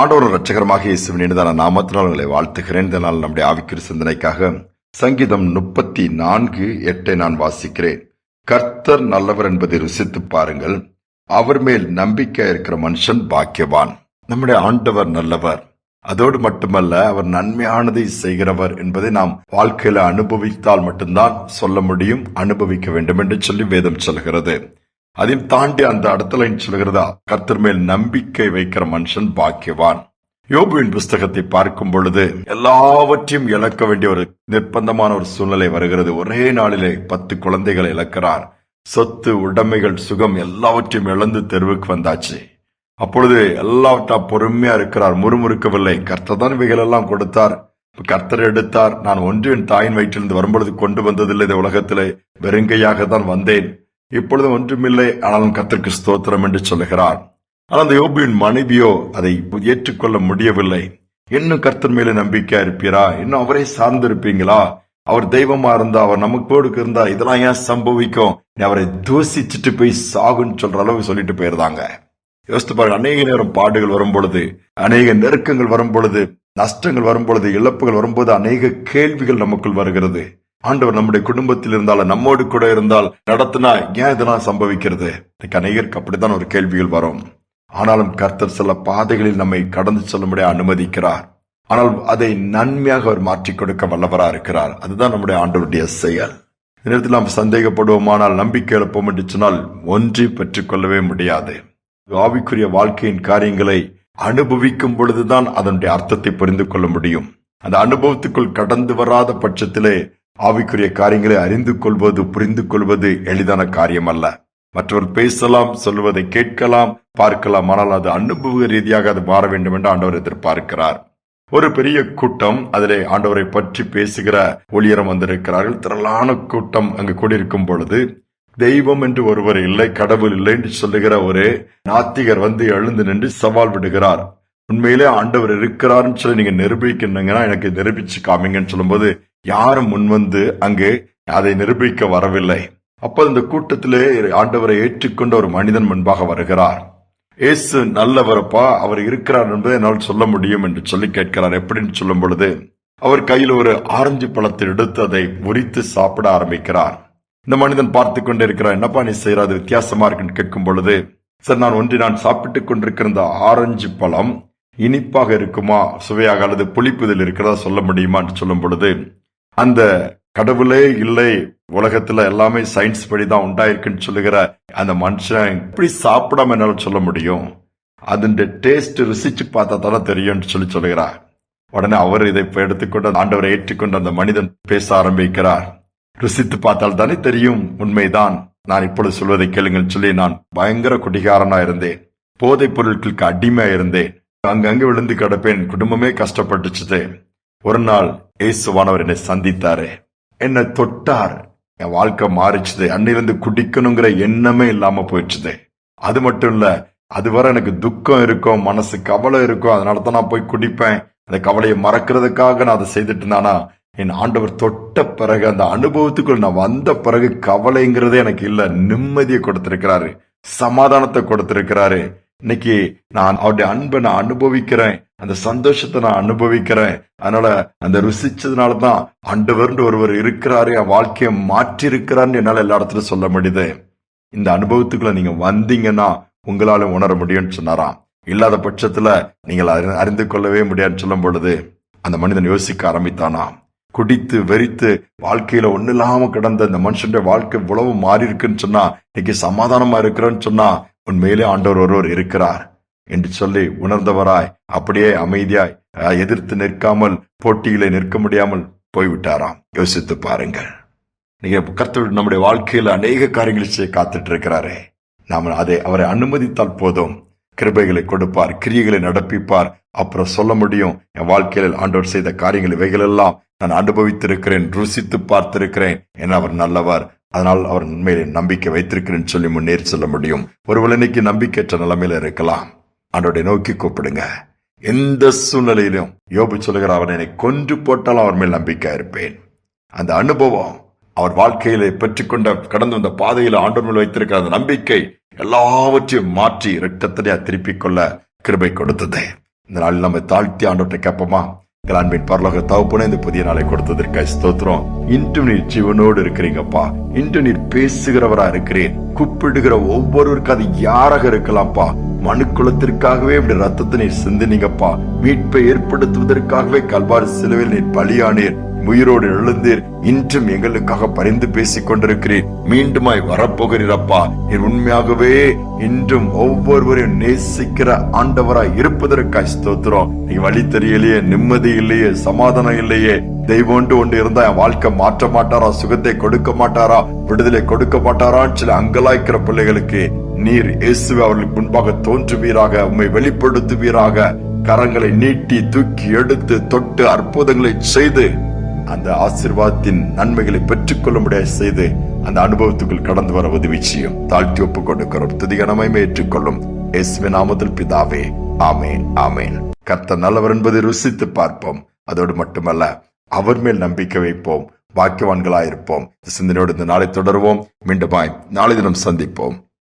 ஆண்டவர் ரட்சகரமாக இயேசுவின் இனிதான நாமத்தினால் உங்களை வாழ்த்துகிறேன். இதனால் நம்முடைய ஆவிக்குரிய சிந்தனைக்காக சங்கீதம் முப்பத்தி நான்கு எட்டை நான் வாசிக்கிறேன். கர்த்தர் நல்லவர் என்பதை ருசித்து பாருங்கள். அவர் மேல் நம்பிக்கை இருக்கிற மனுஷன் பாக்கியவான். நம்முடைய ஆண்டவர் நல்லவர். அதோடு மட்டுமல்ல அவர் நன்மையானதை செய்கிறவர் என்பதை நாம் வாழ்க்கையில அனுபவித்தால் மட்டும்தான் சொல்ல முடியும் அனுபவிக்க வேண்டும் என்று சொல்லி வேதம் சொல்கிறது. அதையும் தாண்டி அந்த அடுத்த லைன் சொல்கிறதா கர்த்தர் மேல் நம்பிக்கை வைக்கிற மனுஷன் பாக்கியவான். யோபுவின் புஸ்தகத்தை பார்க்கும் பொழுது எல்லாவற்றையும் இழக்க வேண்டிய ஒரு நிர்பந்தமான ஒரு சூழ்நிலை வருகிறது. ஒரே நாளிலே பத்து குழந்தைகளை இழக்கிறார். சொத்து உடைமைகள் சுகம் எல்லாவற்றையும் இழந்து தெருவுக்கு வந்தாச்சு. அப்பொழுது எல்லாவற்றா பொறுமையா இருக்கிறார். முறுமுறுக்கவில்லை. கர்த்தர் தான் இவைகள் எல்லாம் கொடுத்தார். கர்த்தர் எடுத்தார். நான் ஒன்றின் தாயின் வயிற்றிலிருந்து வரும்பொழுது கொண்டு வந்ததில்லை. இந்த உலகத்திலே வெறுங்கையாக தான் வந்தேன். இப்பொழுது ஒன்றுமில்லை ஆனால் கத்திற்கு ஸ்தோத்திரம் என்று சொல்லுகிறார். ஆனால் அந்த யோபியின் மனைவியோ அதை ஏற்றுக்கொள்ள முடியவில்லை. இன்னும் கர்த்தர் மேல நம்பிக்கையா இருப்பீரா? இன்னும் அவரை சார்ந்து இருப்பீங்களா அவர் தெய்வமா இருந்தா அவர் நமக்கோடு இருந்தா இதெல்லாம் ஏன் சம்பவிக்கும்? அவரை தூசிச்சுட்டு போய் சாகுன்னு சொல்ற அளவு சொல்லிட்டு போயிருந்தாங்க. யோசித்து பாருங்க அநேக நேரம் பாடுகள் வரும் பொழுது அநேக நெருக்கங்கள் வரும் பொழுது நஷ்டங்கள் வரும் பொழுது இழப்புகள் வரும்போது அநேக கேள்விகள் நமக்குள் வருகிறது. ஆண்டவர் நம்முடைய குடும்பத்தில் இருந்தால் நம்மோடு கூட இருந்தால் நடத்தினா ஏன் இதெல்லாம் சம்பவிக்கிறது? இன்னைக்கு அநேகருக்கு அப்படித்தான் ஒரு கேள்விகள் வரும். ஆனாலும் கர்த்தர் சில பாதைகளில் நம்மை கடந்து செல்லும்படி அனுமதிக்கிறார். ஆனால் அதை நன்மையாக அவர் மாற்றி கொடுக்க வல்லவரா இருக்கிறார். அதுதான் நம்முடைய ஆண்டவருடைய செயல். நேரத்தில் நாம் சந்தேகப்படுவோமானால் நம்பிக்கை எழுப்போம் என்று சொன்னால் ஒன்றி பெற்றுக்கொள்ளவே முடியாது. ஆவிக்குரிய வாழ்க்கையின் காரியங்களை அனுபவிக்கும் பொழுதுதான் அதனுடைய அர்த்தத்தை புரிந்து கொள்ள முடியும். அந்த அனுபவத்துக்குள் கடந்து வராத பட்சத்திலே ஆவிக்குரிய காரியங்களை அறிந்து கொள்வது புரிந்து கொள்வது எளிதான காரியம் அல்ல மற்றவர் பேசலாம் சொல்வதை கேட்கலாம் பார்க்கலாம் ஆனால் அது அனுபவ ரீதியாக அது மாற வேண்டும் என்று ஆண்டவர் எதிர்பார்க்கிறார். ஒரு பெரிய கூட்டம் அதிலே ஆண்டவரை பற்றி பேசுகிற ஒளியரம் வந்திருக்கிறார்கள். திரளான கூட்டம் அங்கு கூடியிருக்கும் பொழுது தெய்வம் என்று ஒருவர் இல்லை கடவுள் இல்லை என்று சொல்லுகிற ஒரு நாத்திகர் வந்து எழுந்து நின்று சவால் விடுகிறார். உண்மையிலே ஆண்டவர் இருக்கிறார்னு சொல்லி நீங்க நிரூபிக்கணுங்கன்னா எனக்கு நிரூபிச்சு காமிங்கன்னு சொல்லும்போது யாரும் முன்வந்து அங்கு அதை நிரூபிக்க வரவில்லை. அப்போது இந்த கூட்டத்திலே ஆண்டவரை ஏற்றுக்கொண்ட ஒரு மனிதன் முன்பாக வருகிறார். ஏசு நல்லவரப்பா அவர் இருக்கிறார் என்பதை என்னால் சொல்ல முடியும் என்று சொல்லி கேட்கிறார். எப்படின்னு சொல்லும் பொழுது அவர் கையில் ஒரு ஆரஞ்சு பழத்தை எடுத்து அதை உரித்து சாப்பிட ஆரம்பிக்கிறார். இந்த மனிதன் பார்த்து கொண்டே இருக்கிறார் என்னப்பா நீ செய்யறது வித்தியாசமா இருக்குன்னு கேட்கும் பொழுது சார் நான் ஒன்று நான் சாப்பிட்டுக் கொண்டிருக்கிற இந்த ஆரஞ்சு பழம் இனிப்பாக இருக்குமா சுவையாக அல்லது புளிப்புதில் இருக்கிறதா சொல்ல முடியுமான்னு சொல்லும் பொழுது அந்த கடவுளே இல்லை உலகத்துல எல்லாமே சயின்ஸ் படி தான் உண்டாயிருக்குன்னு சொல்லுகிற அந்த மனுஷன் எப்படி சாப்பிடாம என்னால சொல்ல முடியும்? அதன் டேஸ்ட் ருசிச்சு பார்த்தா தானே தெரியும்னு சொல்லி சொல்லுகிறார். உடனே அவர் இதை இப்ப எடுத்துக்கொண்டு ஆண்டவரை ஏற்றுக்கொண்டு அந்த மனிதன் பேச ஆரம்பிக்கிறார். ருசித்து பார்த்தால் தானே தெரியும் உண்மைதான். நான் இப்பொழுது சொல்வதை கேளுங்கள் சொல்லி நான் பயங்கர குடிகாரனா இருந்தேன். போதைப் பொருட்களுக்கு அடிமையா இருந்தேன். அங்கங்க விழுந்து கிடப்பேன். குடும்பமே கஷ்டப்பட்டுச்சுது. ஒரு நாள் இயேசுவானவர் என்னை சந்தித்தாரு. என்னை தொட்டார். என் வாழ்க்கை மாறிச்சுது. அன்னிலிருந்து குடிக்கணுங்கிற எண்ணமே இல்லாம போயிடுச்சுது. அது மட்டும் இல்ல அதுவரை எனக்கு துக்கம் இருக்கும் மனசு கவலை இருக்கும். அதனால தான் நான் போய் குடிப்பேன். அந்த கவலையை மறக்கிறதுக்காக நான் அதை செய்துட்டு இருந்தானா. என் ஆண்டவர் தொட்ட பிறகு அந்த அனுபவத்துக்குள் நான் வந்த பிறகு கவலைங்கிறதே எனக்கு இல்ல நிம்மதியை கொடுத்திருக்கிறாரு. சமாதானத்தை கொடுத்திருக்கிறாரு. இன்னைக்கு நான் அவருடைய அன்பை நான் அனுபவிக்கிறேன். அந்த சந்தோஷத்தை நான் அனுபவிக்கிறேன். அதனால அந்த ருசிச்சதுனால தான் வருண்டு ஒருவர் இருக்கிறாரு என் வாழ்க்கையை மாற்றி இருக்கிறாருன்னு என்னால் எல்லா இடத்துலையும் சொல்ல முடியுது. இந்த அனுபவத்துக்குள்ள நீங்க வந்தீங்கன்னா உங்களால உணர முடியும்னு சொன்னாராம். இல்லாத பட்சத்துல நீங்கள் அறி- அறிந்து கொள்ளவே முடியாதுன்னு சொல்லும் பொழுது அந்த மனிதன் யோசிக்க ஆரம்பித்தானா குடித்து வெறித்து வாழ்க்கையில ஒண்ணு இல்லாம கிடந்த இந்த மனுஷனுடைய வாழ்க்கை இவ்வளவு மாறி இருக்குன்னு சொன்னா இன்னைக்கு சமாதானமா இருக்கிறேன்னு சொன்னா உண்மையிலே ஆண்டவர் ஒருவர் இருக்கிறார் என்று சொல்லி உணர்ந்தவராய் அப்படியே அமைதியாய் எதிர்த்து நிற்காமல் போட்டியிலே நிற்க முடியாமல் போய்விட்டாராம். யோசித்து பாருங்கள். நீங்க கர்த்தர் நம்முடைய வாழ்க்கையில அநேக காரியங்களை செய்ய காத்துட்டு இருக்கிறாரே நாம் அதை அவரை அனுமதித்தால் போதும். கிருபைகளை கொடுப்பார் கிரியைகளை நடப்பிப்பார். அப்புறம் சொல்ல முடியும் என் வாழ்க்கையில் ஆண்டவர் செய்த காரியங்கள் இவைகளெல்லாம் நான் அனுபவித்திருக்கிறேன் ருசித்து பார்த்திருக்கிறேன் என அவர் நல்லவர். அதனால் அவர் உண்மையிலே நம்பிக்கை வைத்திருக்கிறேன்னு சொல்லி முன்னேறி செல்ல முடியும். ஒருவேளை இன்னைக்கு நம்பிக்கையற்ற நிலைமையில இருக்கலாம். ஆண்டோடைய நோக்கி கூப்பிடுங்க. எந்த சூழ்நிலையிலும் யோபு சொல்லுகிற அவன் என்னை கொன்று போட்டாலும் அவர் மேல் நம்பிக்கை இருப்பேன். அந்த அனுபவம் அவர் வாழ்க்கையிலே பெற்றுக்கொண்ட கடந்து வந்த பாதையில ஆண்டவர் மேல் வைத்திருக்கிற அந்த நம்பிக்கை எல்லாவற்றையும் மாற்றி இரட்டத்தனையா திருப்பிக் கொள்ள கிருபை கொடுத்தது. இந்த நாளில் நம்ம தாழ்த்தி ஆண்டோட்டை கேட்போமா? கிளான்பின் பரலோக தகப்பனே இந்த புதிய நாளை கொடுத்ததற்காக ஸ்தோத்திரம். இன்று நீர் ஜீவனோடு இருக்கிறீங்கப்பா. இன்று நீர் பேசுகிறவரா இருக்கிறேன். கூப்பிடுகிற ஒவ்வொருவருக்கு அது யாராக இருக்கலாம்ப்பா. மனுக்குலத்திற்காகவே இப்படி ரத்தத்தை நீர் சிந்தினீங்கப்பா. மீட்பை ஏற்படுத்துவதற்காகவே கல்வாரி சிலுவையில் நீர் பலியானீர். உயிரோடு எழுந்தீர். இன்றும் எங்களுக்காக பரிந்து பேசிக் கொண்டிருக்கிறீர் மீண்டுமாய் வரப்போகிறீரப்பா. நீர் உண்மையாகவே இன்றும் ஒவ்வொருவரையும் நேசிக்கிற ஆண்டவராய் இருப்பதற்காய் ஸ்தோத்திரம். நீ வழி தெரியலையே நிம்மதி இல்லையே சமாதானம் இல்லையே. தெய்வம்ட்டு ஒன்று இருந்தா என் வாழ்க்கை மாற்ற மாட்டாரா? சுகத்தை கொடுக்க மாட்டாரா? விடுதலை கொடுக்க மாட்டாரான்னு சில அங்கலாய்க்கிற பிள்ளைகளுக்கு நீர் இயேசுவை அவர்களுக்கு முன்பாக தோன்றுவீராக உம்மை வெளிப்படுத்துவீராக. கரங்களை நீட்டி தூக்கி எடுத்து தொட்டு அற்புதங்களை செய்து அந்த ஆசிர்வாதத்தின் நன்மைகளை பெற்றுக்கொள்ள முடியாது செய்து அந்த அனுபவத்துக்குள் கடந்து வர உதவி செய்யும் தாழ்த்தி ஒப்புக் கொடுக்கிறோம் துதிகனமை ஏற்றுக்கொள்ளும். இயேசுவின் நாமத்தில் பிதாவே ஆமேன் ஆமேன். கர்த்த நல்லவர் என்பதை ருசித்து பார்ப்போம். அதோடு மட்டுமல்ல அவர் மேல் நம்பிக்கை வைப்போம். பாக்கியவான்களாயிருப்போம். இந்த சிந்தனையோடு இந்த நாளை தொடருவோம். மீண்டுமாய் நாளை தினம் சந்திப்போம்.